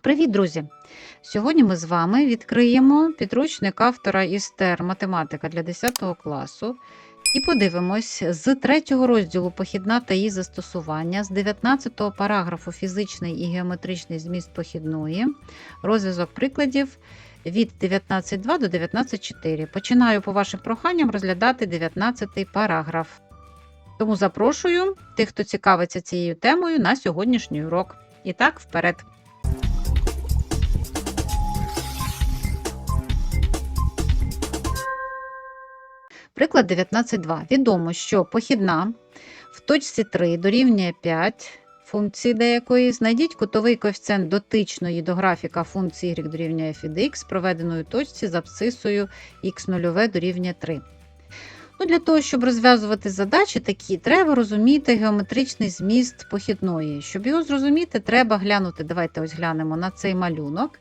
Привіт, друзі! Сьогодні ми з вами відкриємо підручник автора Істер Математика для 10 класу і подивимось з третього розділу Похідна та її застосування, з 19 параграфу Фізичний і геометричний зміст похідної, розв'язок прикладів від 19.2 до 19.4. Починаю по вашим проханням розглядати 19 параграф. Тому запрошую тих, хто цікавиться цією темою на сьогоднішній урок. І так, вперед! Приклад 19.2. Відомо, що похідна в точці 3 дорівнює 5 функції деякої. Знайдіть кутовий коефіцієнт дотичної до графіка функції y дорівнює f від x, проведеної точці з абсцисою x0 дорівнює 3. Ну, Для того, щоб розв'язувати задачі такі, треба розуміти геометричний зміст похідної. Щоб його зрозуміти, треба глянути. Давайте ось глянемо на цей малюнок.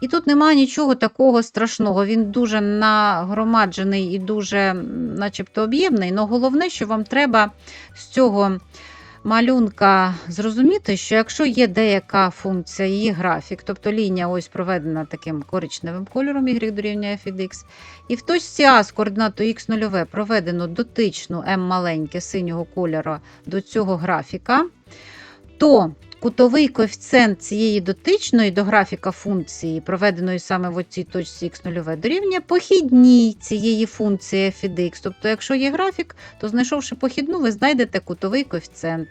І тут немає нічого такого страшного. Він дуже нагромаджений і дуже, начебто, об'ємний. Але головне, що вам треба з цього малюнка зрозуміти, що якщо є деяка функція, її графік, тобто лінія ось проведена таким коричневим кольором, y дорівнює f від x, і в точці А з координатою x0 проведено дотичну m маленьке синього кольору до цього графіка, то кутовий коефіцієнт цієї дотичної до графіка функції, проведеної саме в цій точці x0 дорівнює похідній цієї функції f від x. Тобто, якщо є графік, то знайшовши похідну, ви знайдете кутовий коефіцієнт.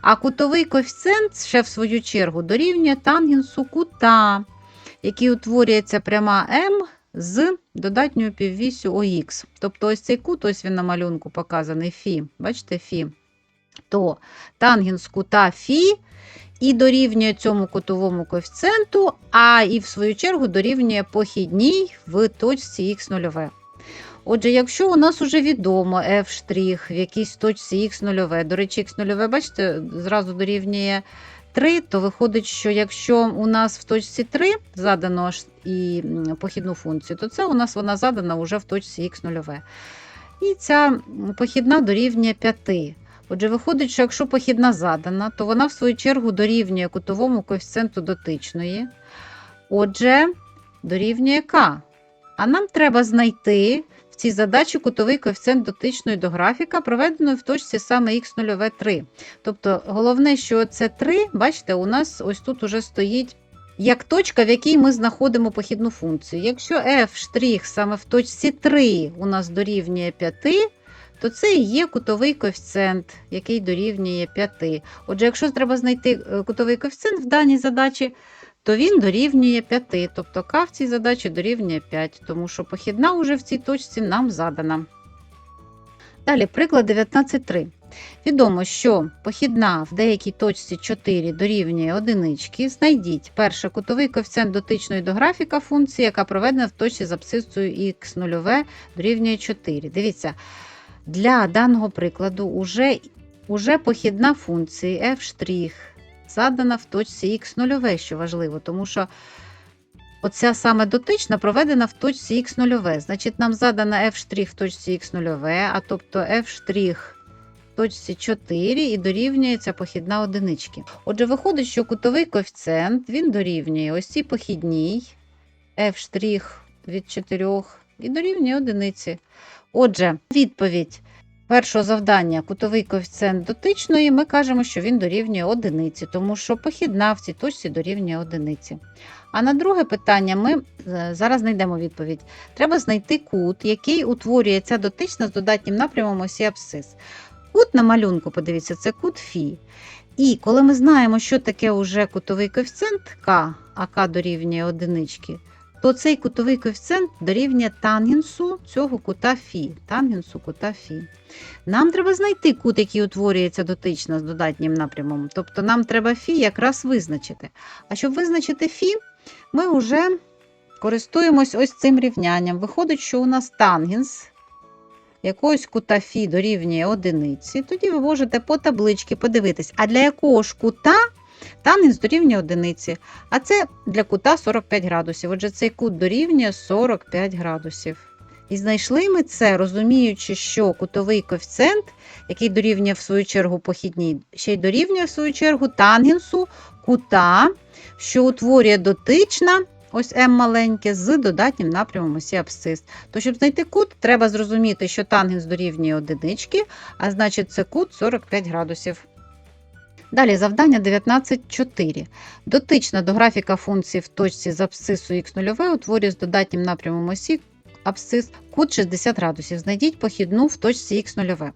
А кутовий коефіцієнт ще в свою чергу дорівнює тангенсу кута, який утворюється пряма m з додатньою піввісю ОХ. Тобто ось цей кут, ось він на малюнку показаний фі. Бачите, фі. То тангенс кута фі і дорівнює цьому кутовому коефіцієнту, а і в свою чергу дорівнює похідній в точці х0. Отже, якщо у нас вже відомо f' в якійсь точці х0, до речі, х0, бачите, зразу дорівнює 3, то виходить, що якщо у нас в точці 3 задано і похідну функцію, то це у нас вона задана вже в точці х0. І ця похідна дорівнює 5. Отже, виходить, що якщо похідна задана, то вона в свою чергу дорівнює кутовому коефіцієнту дотичної. Отже, дорівнює k. А нам треба знайти в цій задачі кутовий коефіцієнт дотичної до графіка, проведеної в точці саме х0 3. Тобто, головне, що це 3, бачите, у нас ось тут уже стоїть як точка, в якій ми знаходимо похідну функцію. Якщо f' саме в точці 3 у нас дорівнює 5, то це і є кутовий коефіцієнт, який дорівнює 5. Отже, якщо треба знайти е, кутовий коефіцієнт в даній задачі, то він дорівнює 5. Тобто К в цій задачі дорівнює 5, тому що похідна уже в цій точці нам задана. Далі, приклад 19.3. Відомо, що похідна в деякій точці 4 дорівнює одинички. Знайдіть перше кутовий коефіцієнт дотичної до графіка функції, яка проведена в точці з абсцисою х0 дорівнює 4. Дивіться, для даного прикладу уже, уже похідна функція f' задана в точці х0, що важливо, тому що оця саме дотична проведена в точці х0. Значить, нам задана f' в точці х0, а тобто f' в точці 4 і дорівнюється похідна одинички. Отже, виходить, що кутовий коефіцієнт він дорівнює ось цій похідній f' від 4 і дорівнює одиниці. Отже, відповідь першого завдання кутовий коефіцієнт дотичної, ми кажемо, що він дорівнює одиниці, тому що похідна в цій точці дорівнює одиниці. А на друге питання ми е, зараз знайдемо відповідь. Треба знайти кут, який утворює ця дотична з додатнім напрямом осі абсцис. Кут на малюнку, подивіться, це кут Фі. І коли ми знаємо, що таке уже кутовий коефіцієнт К, а К дорівнює одинички, то цей кутовий коефіцієнт дорівнює тангенсу цього кута Фі. Тангенсу кута Фі. Нам треба знайти кут, який утворюється дотично з додатнім напрямом. Тобто нам треба Фі якраз визначити. А щоб визначити Фі, ми вже користуємось ось цим рівнянням. Виходить, що у нас тангенс якогось кута Фі дорівнює одиниці. Тоді ви можете по табличці подивитись, а для якого ж кута Тангенс дорівнює одиниці, а це для кута 45 градусів. Отже, цей кут дорівнює 45 градусів. І знайшли ми це, розуміючи, що кутовий коефіцієнт, який дорівнює в свою чергу похідній, ще й дорівнює в свою чергу тангенсу кута, що утворює дотична, ось М маленьке, з додатнім напрямом осі абсцис. То, щоб знайти кут, треба зрозуміти, що тангенс дорівнює одинички, а значить це кут 45 градусів. Далі завдання 19.4. Дотична до графіка функції в точці з абсцису х0 утворює з додатнім напрямом осі абсцис кут 60 градусів. Знайдіть похідну в точці х0.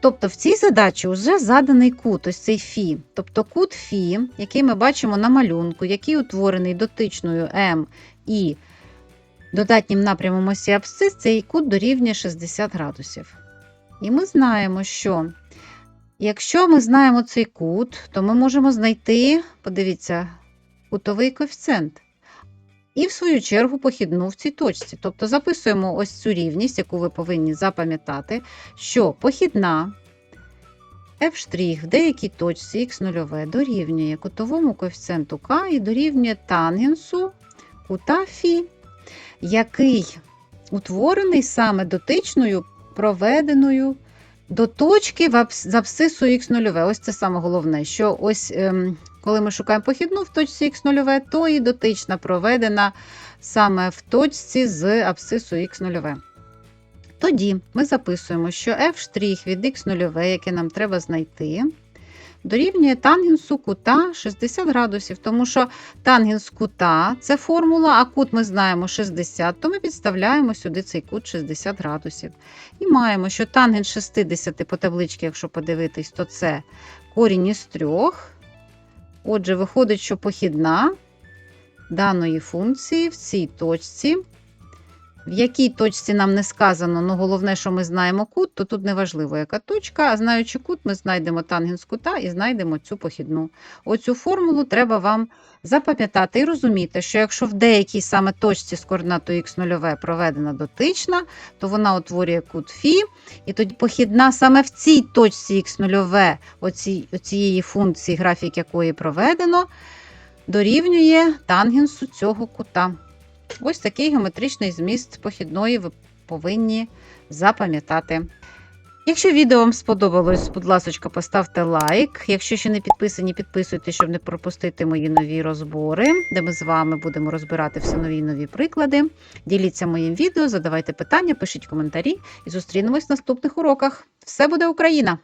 Тобто в цій задачі вже заданий кут, ось цей фі. Тобто кут фі, який ми бачимо на малюнку, який утворений дотичною М і додатнім напрямом осі абсцис, цей кут дорівнює 60 градусів. І ми знаємо, що якщо ми знаємо цей кут, то ми можемо знайти, подивіться, кутовий коефіцієнт. І, в свою чергу, похідну в цій точці. Тобто записуємо ось цю рівність, яку ви повинні запам'ятати, що похідна f' в деякій точці х0 дорівнює кутовому коефіцієнту k і дорівнює тангенсу кута фі, який утворений саме дотичною проведеною до точки з абсцису х0. Ось це саме головне, що ось ем, коли ми шукаємо похідну в точці х0, то і дотична проведена саме в точці з абсцису х0. Тоді ми записуємо, що f' від х0, яке нам треба знайти, дорівнює тангенсу кута 60 градусів, тому що тангенс кута це формула, а кут ми знаємо 60, то ми підставляємо сюди цей кут 60 градусів. І маємо, що тангенс 60 по табличці, якщо подивитись, то це корінь із трьох. Отже, виходить, що похідна даної функції в цій точці. В якій точці нам не сказано, але головне, що ми знаємо кут, то тут не важливо, яка точка. А знаючи кут, ми знайдемо тангенс кута і знайдемо цю похідну. Оцю формулу треба вам запам'ятати і розуміти, що якщо в деякій саме точці з координатою х0 проведена дотична, то вона утворює кут фі, і тоді похідна саме в цій точці х0 оці, оцієї функції, графік якої проведено, дорівнює тангенсу цього кута. Ось такий геометричний зміст похідної ви повинні запам'ятати. Якщо відео вам сподобалось, будь ласка, поставте лайк. Якщо ще не підписані, підписуйтесь, щоб не пропустити мої нові розбори, де ми з вами будемо розбирати все нові нові приклади. Діліться моїм відео, задавайте питання, пишіть коментарі і зустрінемось в наступних уроках. Все буде Україна!